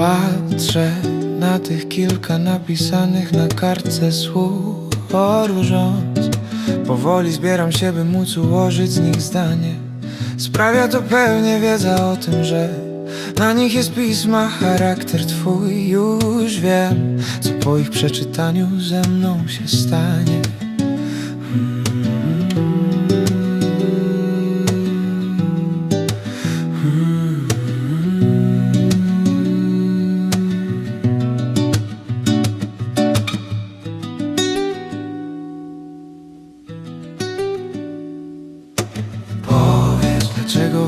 patrzę na tych kilka napisanych na kartce słów Oróżąc, powoli zbieram się, by móc ułożyć z nich zdanie. Sprawia to pewnie wiedza o tym, że na nich jest pisma charakter twój Już wiem, co po ich przeczytaniu ze mną się stanie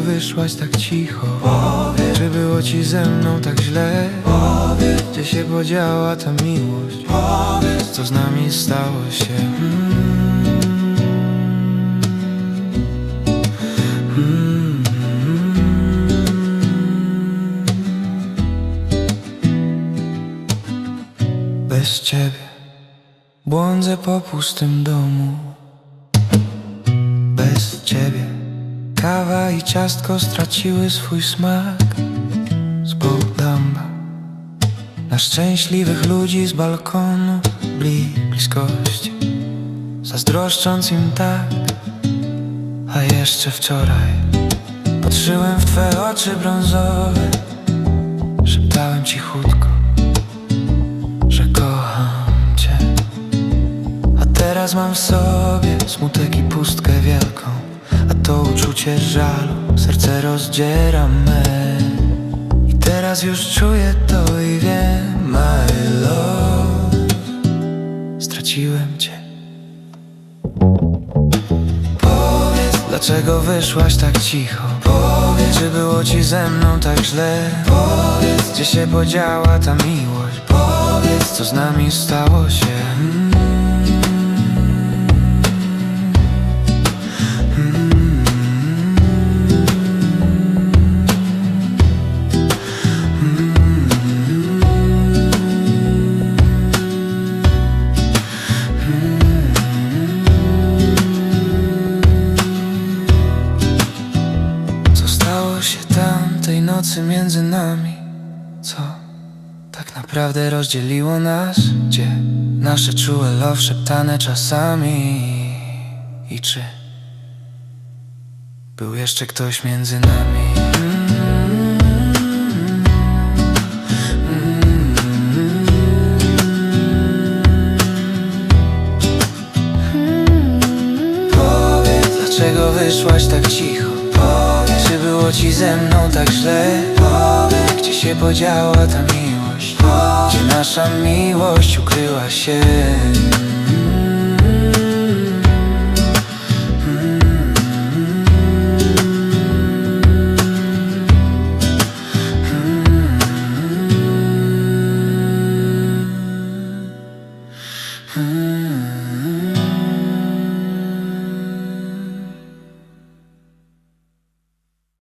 wyszłaś tak cicho? Powiedz, czy było ci ze mną tak źle? Gdzie się podziała ta miłość? Powiedz, co z nami stało się? Hmm. Hmm. Bez ciebie błądzę po pustym domu. Bez ciebie Kawa i ciastko straciły swój smak. Z Na szczęśliwych ludzi z balkonu Bli bliskości Zazdroszcząc im tak A jeszcze wczoraj Patrzyłem w twe oczy brązowe. Szeptałem cichutko Że kocham cię. A teraz mam w sobie smutek i pustkę wielką to uczucie żalu, serce rozdziera me. I teraz już czuję to i wiem My love. Straciłem cię. Powiedz, dlaczego wyszłaś tak cicho? Powiedz, czy było ci ze mną tak źle? Powiedz, gdzie się podziała ta miłość? Powiedz, co z nami stało się się tamtej nocy między nami? Co tak naprawdę rozdzieliło nas? Gdzie nasze czułe love szeptane czasami? I czy był jeszcze ktoś między nami? Dlaczego wyszłaś tak cicho? Było ci ze mną tak źle? Gdzie się podziała ta miłość? Gdzie nasza miłość ukryła się?